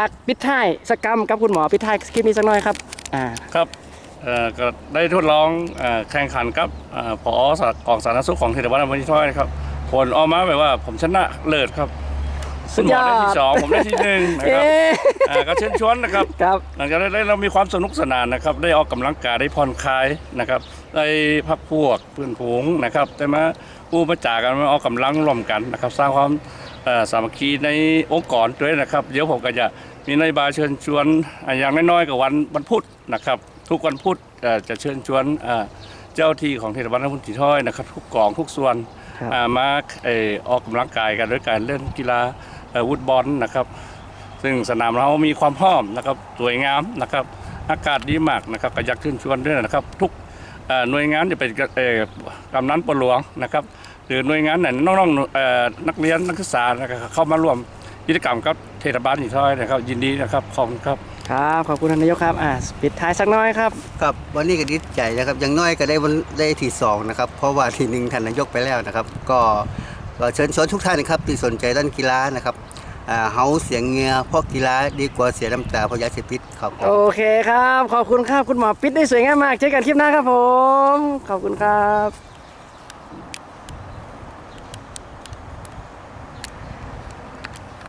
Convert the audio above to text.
ฝากปิดท้ายสกกรรมกับคุณหมอปิดท้ายคลิปนี้สักหน่อยครับอ่าครับเอ่อก็ได้ทดลองเอ่อแข่งขันกับเอ่อผอสากองสาธารณสุขของเทศบาลอำเภอที่ถ้อยนะครับผลออกมาแบบว่าผมชนะเลิศครับสุคุดณหยมออดได้ที่สองผมได้ที่หนึ่งนะเอ๊ครับะเอ่อก็เชิญชวนนะครับ ครับ หลังจากนั้นเรามีความสนุกสนานนะครับ ได้ออกกำลังกายได้ผ่อนคลายนะครับ ได้พักพวกเพื่อนฝูงนะครับได้มาอู้มาจากกันมาออกกำลังร่วมกันนะครับ สร้างความเอ่อสามัคคีในองค์กรด้วยนะครับ เดี๋ยวผมก็จะ มีนโยบายเชิญชวนอ่าอย่างน้อยๆกับวันวันพุธนะครับ ทุกวันพุธเอ่อจะเชิญชวนอ่าเจ้าที่ของเทศบาลนครศรีถ้อยนะครับ ทุกกองทุกส่วนครับอ่ามาเอ่อออกกำลังกายกันด้วยการเล่นกีฬาเอ่อวุดบอลนะครับ ซึ่งสนามเรามีความพร้อมนะครับสวยงามนะครับ อากาศดีมากนะครับก็อยากเชิญชวนด้วยนะครับ ทุกเอ่อหน่วยงานจะเป็นเอ่อกำนันปหลวงนะครับ หรือหน่วยงานไหนน้องๆเอ่อนักเรียนนักศึกษานะครับเข้ามาร่วม กิจกรรมกับเทศบาลอีกท้อยนะครับ ยินดีนะครับขอบคุณครับ ครับ ขอบคุณท่านนายกครับอ่าปิดท้ายสักหน้อยครับ ครับวันนี้ก็ดีใจนะครับอย่างน้อยก็ได้วันได้ที่สองนะครับ เพราะว่าที่หนึ่งท่านนายกไปแล้วนะครับ ก็ก็เชิญชวนทุกท่านนะครับที่สนใจด้านกีฬานะครับอ่าเฮาเสียงเหงือเพราะกีฬาดีกว่าเสียน้ำตาเพราะยาเสพติดครับผม โอเคครับ ขอบคุณครับ คุณหมอปิดได้สวยงามมากเจอกันคลิปหน้าครับผม ขอบคุณครับ